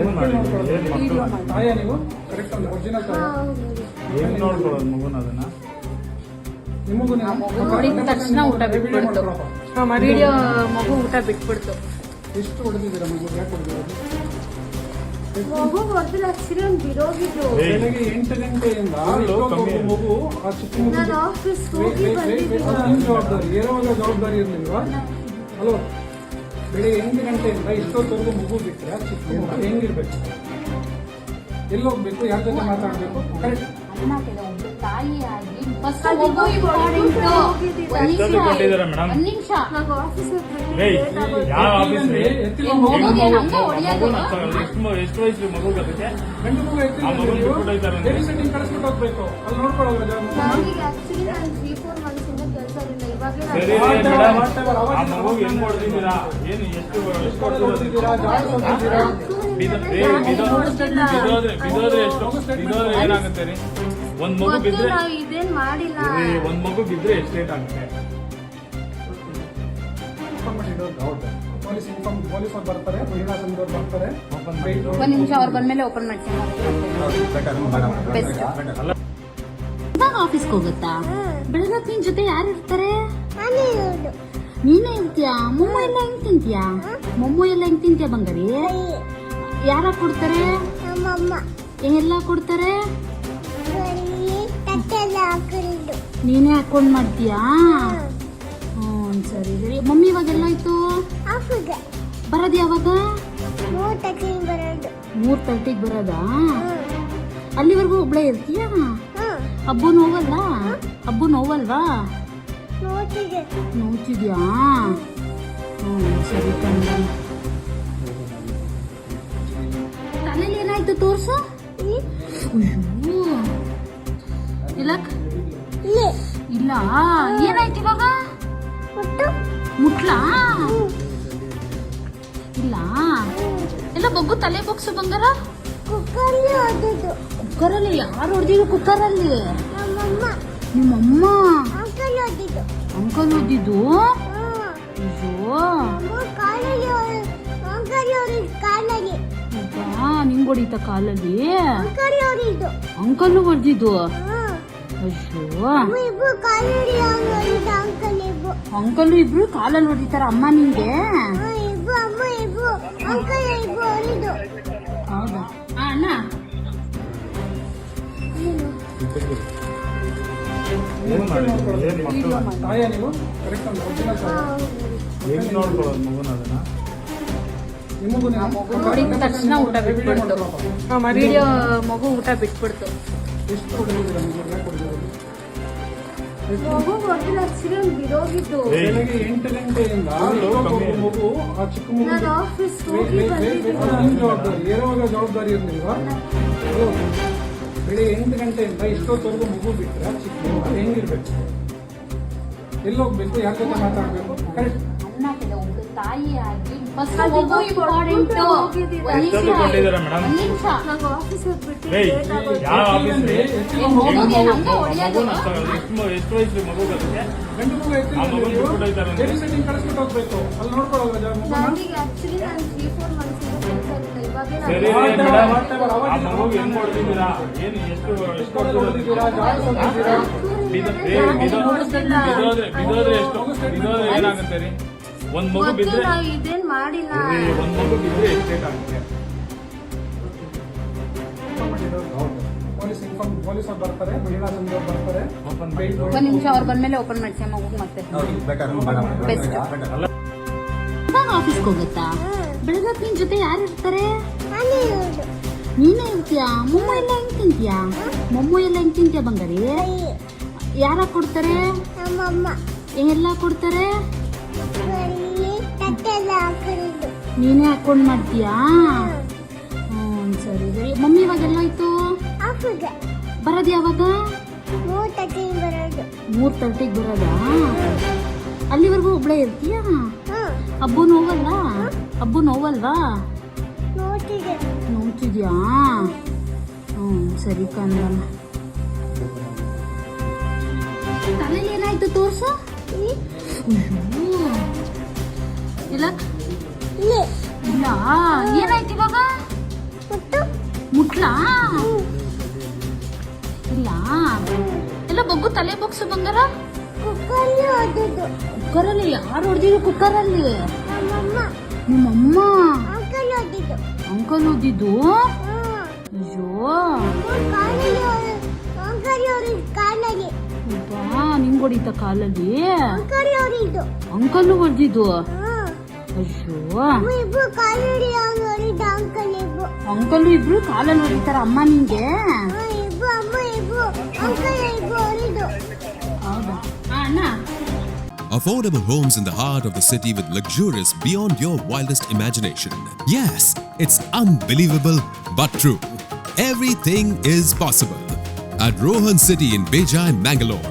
ಏನ್ ಮಾಡಿ ಏನ್ ಮಕ್ಕಳು? ತಾಯ ನೀವು? ಕರೆಕ್ಟ್ ಅಲ್ಲ ಒರಿಜಿನಲ್ ತಾಯ? ಏನ್ ನೋಡ್ಕೊಳ್ಳೋದು ಮಗುನ ಅದನ್ನ? ನಿಮಗೂ ಮಗು ನೋಡಿದ ತಕ್ಷಣ ಊಟ ಬಿಟ್ಬಿಡ್ತು. ವಿಡಿಯೋ ಮಗು ಊಟ ಬಿಟ್ಬಿಡ್ತು. ಎಷ್ಟು ಹೊಡೆದಿದ್ದೀರಾ ಮಗು? ಯಾಕೆ ಹೊಡೆದಿರೋದು? ಮಗು ಆಕ್ಸಿಡೆಂಟ್ ಬೆಳಗ್ಗೆ ಎಂಟು ಗಂಟೆಯಿಂದ ಮಗು ಆ ಚಿಕ್ಕ ಮಗು ನಾನು ಆಫೀಸ್ ಹೋಗಿ ಬಂದಿದ್ದೀನಿ. ಜವಾಬ್ದಾರಿ ಒಂದು ಜವಾಬ್ದಾರಿ ಇರ್ಲಿಲ್ವಾ? ಹಲೋ ಗಂಟೆಯಿಂದ ಇಷ್ಟೊತ್ತವರೆಗೂ ಮಗು ಬಿಟ್ಟರೆ ಚಿಕ್ಕ ಹೆಂಗಿರ್ಬೇಕು? ಎಲ್ಲಿ ಹೋಗ್ಬೇಕು? ಯಾರ ಜೊತೆ ಮಾತಾಡ್ಬೇಕು? ತಾಯಿಯಾಗಿ ಮಗು ಮೇಡಮ್? ಒಂದ್ ನಿಮಿಷ. ಯಾವ ಆಫೀಸ್ ರೀ? ಮಗು ಎಷ್ಟು ವಯಸ್ಸು ಮಗು ಅದಕ್ಕೆ? ಮಗು ಆ ಹೋಗ್ಬೇಕು. ಅಲ್ಲಿ ನೋಡ್ಕೊಳ್ಳೋದು ನನಗೆ ಆಕ್ಚುಲಿ ನಾನು ತ್ರೀ ಫೋರ್ ಮಂತ್ಸಿಂದ ಕೆಲಸ ಇರಲಿಲ್ಲ ಇವಾಗಲೇ ಸರಿ ನಾನು ರೀ Whatever, ಮೇಡಮ್. whatever, ಆ ಅವಾಗ ಮಗುಗೆ ಹೆಂಗ್ ಏನು ಎಷ್ಟು ಎಷ್ಟು ಏನಾಗುತ್ತೆ ರೀ? ಒಂದ್ ಮಗು ಬಿದ್ರೆ ಇದೇನ್ ಮಾಡಿಲ್ಲ. ಒಂದ್ ಮಗು ಬಿದ್ರೆ ಎಷ್ಟು ಆಗುತ್ತೆ? ಪೊಲೀಸ್ ಇನ್ಫಾರ್ಮ್ ಪೊಲೀಸ್ ಅವ್ರು ಬರ್ತಾರೆ ಮಹಿಳಾ ಸಂಘದವ್ರು ಬರ್ತಾರೆ. Open ಮಾಡಿ. ಒಂದ್ ನಿಮಿಷ ಅವ್ರು ಬಂದ್ಮೇಲೆ ಓಪನ್ ಮಾಡ್ತೀನಿ. ಇವಾಗ ಆಫೀಸ್ಗೆ ಹೋಗುತ್ತಾ? ಬೆಳಗ್ಗೆ ನಿನ್ ಜೊತೆ ಯಾರು ಇರ್ತಾರೆ? ನೀನೇ ಇರ್ತೀಯಾ? ಮೊಮ್ಮ ಎಲ್ಲ ಹೆಂಗ್ ತಿಂತೀಯಾ? ಮೊಮ್ಮ ಎಲ್ಲ ಹೆಂಗ್ ತಿಂತೀಯ ಬಂಗಾರಿ? ಯಾರ ಕೊಡ್ತಾರೆ? ಎಲ್ಲ ಕೊಡ್ತಾರೆ? ನೀನೇ ಹಾಕೊಂಡ್ ಮಾಡ್ತೀಯಾ? ಹ್ಞೂ ಸರಿ ಸರಿ. ಮಮ್ಮಿ ಇವಾಗೆಲ್ಲ ಆಯ್ತು ಬರೋದು ಯಾವಾಗ? ಮೂರ್ ತರ್ಟಿಗೆ ಬರೋದಾ. ಅಲ್ಲಿವರೆಗೂ ಒಬ್ಳೆ ಇರ್ತೀಯಾ? ಹಬ್ಬ ನೋವಲ್ಲ ಹಬ್ಬ ನೋವಲ್ವಾ? ನೋಡ್ತಿದ್ಯಾ ಹ್ಞೂ ಸರಿ ಕಣ್ಣ ತಲೆಯಲ್ಲಿ ಏನಾಯ್ತು? ತೋರ್ಸು. ಅಯ್ಯೋ. ಇಲ್ಲ. ಇಲ್ಲ. ಏನಾಯ್ತು ಇವಾಗ? ಮುಟ್ಲಾ? ಇಲ್ಲ. ಎಲ್ಲ ಬಗ್ಗು ತಲೆ ಬಗ್ಸು ಬಂಗಾರ? ಕುಕ್ಕರಲ್ಲಿ ಯಾರು ಹೊಡೆದಿದ್ರು ಕುಕ್ಕರಲ್ಲಿ? ನಿಮ್ಮಮ್ಮ. ಅಂಕಲ್ ಓದಿದ್ದು ಅಯ್ಯೋ. ನಿಂಗ್ ಹೊಡಿತ ಕಾಲಲ್ಲಿ? ಅಂಕಲ್ ಹೊಡೆದಿದ್ದು ಅಯ್ಯೋ. ಅಂಕಲ್ ಇಬ್ರು. ಕಾಲಲ್ಲಿ ಹೊಡಿತಾರ ಅಮ್ಮ ನಿಂಗೆ? ಹೌದಾ? ಅಣ್ಣ. ಏನ್? ನೀವು? ಕರೆಕ್ಟ್ ನೋಡ್ಕೊಳ್ಳೋದು ಮಗುನ ಅದನ್ನ. ಮಗು ನೋಡಿದ ತಕ್ಷಣ ಊಟ ಬಿಟ್ಬಿಡ್ತು ವಿಡಿಯೋ ಮಗು ಊಟ ಬಿಟ್ಬಿಡ್ತು ಮಗು ಯಾಕೆ ಹೊಡೆದಿಲ್ಲ ಆಕ್ಸಿಡೆಂಟ್ ಬೆಳಗ್ಗೆ ಎಂಟು ಗಂಟೆಯಿಂದ. ಮಗು ಆ ಚಿಕ್ಕ ಮಗು ನಾನು ಆಫೀಸ್ ಹೋಗಿ ಜವಾಬ್ದಾರಿ ಏರುವಾಗ ಜವಾಬ್ದಾರಿ ಇರ್ಲಿಲ್ವಾ ಬೆಳಿಗ್ಗೆ ಎಂಟು ಗಂಟೆಯಿಂದ ಇಷ್ಟೊತ್ತವರೆಗೂ ಮಗು ಬಿಟ್ಟರೆ ಚಿಕ್ಕ ಮಗು ಹೆಂಗಿರ್ಬೇಕು ಎಲ್ಲೋಗ್ಬೇಕು ಯಾರ ಜೊತೆ ಮಾತಾಡ್ಬೇಕು ಕರೆಕ್ಟ್ ಅನ್ನ ತಾಯಿಯಾಗಿ ಎಷ್ಟು ಬಿದೋದ್ರೆ ಏನಾಗುತ್ತೆ ರೀ? ಒಂದ್ ಮಗು ಗೊತ್ತು ಬಿದ್ರೆ ನಾವು ಇದೇನ್ ಮಾಡಿಲ್ಲ. ಒಂದ್ ಮಗು ಬಿದ್ರೆ ಆಗುತ್ತೆ. ಪೊಲೀಸ್ ಇನ್ಫಾರ್ಮ್ ಪೊಲೀಸ್ ಅವ್ರು ಬರ್ತಾರೆ ಮಹಿಳಾ ಸಂಘದವ್ರು ಬರ್ತಾರೆ. Open ಒಂದ್ ನಿಮಿಷ ಅವ್ರು ಬಂದ್ಮೇಲೆ ಓಪನ್ ಮಾಡ್ತೀನಿ ಮಗು ಮತ್ತೆ ಇವಾಗ ಆಫೀಸ್ಗೆ ಹೋಗುತ್ತಾ? ಬೆಳಗ್ಗೆ ನಿನ್ ಜೊತೆ ಯಾರು ಇರ್ತಾರೆ? ನೀನೇ ಇರ್ತೀಯಾ ಮೊಮ್ಮ ಎಲ್ಲ ಹೆಂಗ್ ತಿಂತೀಯಾ? ಮೊಮ್ಮ ಎಲ್ಲ ಹೆಂಗ್ ತಿಂತೀಯಾ ಬಂಗಾರಿ? ಯಾರ ಕೊಡ್ತಾರೆ? ಎಲ್ಲ ಕೊಡ್ತಾರೆ? ನೀನೇ ಹಾಕೊಂಡ್ ಮಾಡ್ತೀಯಾ? ಹ್ಞೂ ಸರಿ ಸರಿ. ಮಮ್ಮಿ ಇವಾಗೆಲ್ಲ ಆಯ್ತು ಬರೋದು ಯಾವಾಗ? ಮೂರ್ ತರ್ಟಿಗೆ ಬರೋದಾ? ಅಲ್ಲಿವರೆಗೂ ಒಬ್ಳೆ ಇರ್ತೀಯಾ? ಹಬ್ಬ ನೋವಲ್ಲ ಹಬ್ಬ ನೋವಲ್ವಾ? ನೋಡ್ತಿದ್ಯಾ ಹ್ಮ್, ಸರಿ ಕಂದಮ್ಮ ತಲೆಯಲ್ಲಿ ಏನಾಯ್ತು ತೋರ್ಸು. ಇಲ್ಲ? ಇಲ್ಲ. ಏನಾಯ್ತು ಇವಾಗ? ಮುಟ್ಲಾ? ಇಲ್ಲ. ಎಲ್ಲ ಬಗ್ಗು ತಲೆ ಬಗ್ಸು ಬಂಗಾರ? ಕುಕ್ಕರಲ್ಲಿ ಯಾರು ಹೊಡೆದಿದ್ರು ಕುಕ್ಕರಲ್ಲಿ? ನಿಮ್ಮಮ್ಮ. ಅಂಕಲ್ ಓದಿದ್ದು ಅಯ್ಯೋ. ಅಬ್ಬಾ, ನಿಂಗ್ ಹೊಡಿತ ಕಾಲಲ್ಲಿ ಅಂಕಲ್ ಹೊಡೆದಿದ್ದು ಅಯ್ಯೋ ಅಂಕಲ್ ಇಬ್ರು ಕಾಲಲ್ಲಿ ಹೊಡಿತಾರ ಅಮ್ಮ ನಿಂಗೆ ಹೌದಾ ಆ, ಅಣ್ಣ Affordable homes in the heart of the city with luxurious beyond your wildest imagination. Yes, it's unbelievable but true. Everything is possible. At Rohan City in Bejai, Mangalore,